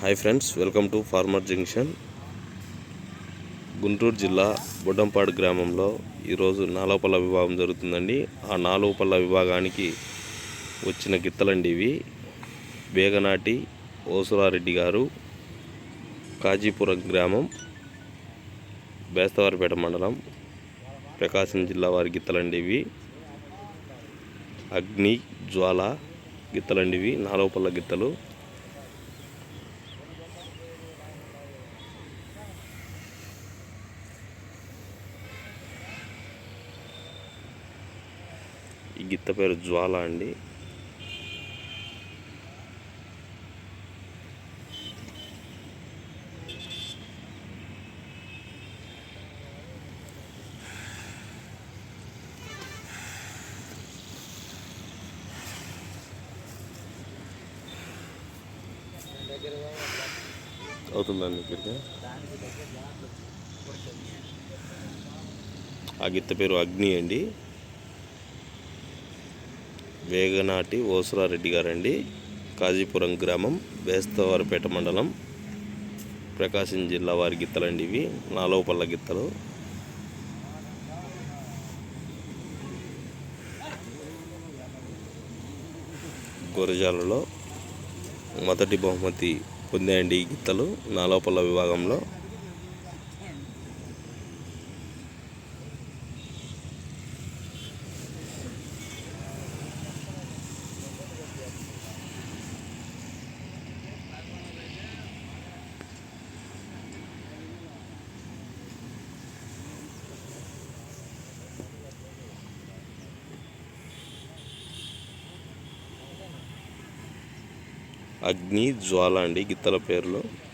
Hi friends welcome to farmer junction. Guntur జిల్లా బుడ్డంపాడు గ్రామంలో ఈరోజు నాలోపల్ల విభాగం జరుగుతుందండి. ఆ నాలోపల్ల విభాగానికి వచ్చిన గిత్తలండి ఇవి. వేగనాటి ఓసురారెడ్డి గారు కాజీపురం గ్రామం బేస్తవారిపేట మండలం ప్రకాశం జిల్లా వారి గిత్తలండి ఇవి. అగ్ని జ్వాల గిత్తలండి ఇవి గిత్తలు. ఈ గిత్త పేరు జ్వాల అండి. అవుతుందండి ఇక్కడికి. ఆ గిత్త పేరు అగ్ని అండి. వేగనాటి ఓసురారెడ్డి గారండి. కాజీపురం గ్రామం బేస్తవారిపేట మండలం. ప్రకాశం జిల్లా వారి గిత్తలండి ఇవి. నాలోపల్ల గిత్తలు. గురజాలలో మొదటి బహుమతి పొందాయండి ఈ గిత్తలు. నాలోపల్ల విభాగంలో అగ్ని జ్వాల అండి గిత్తల పేర్లు.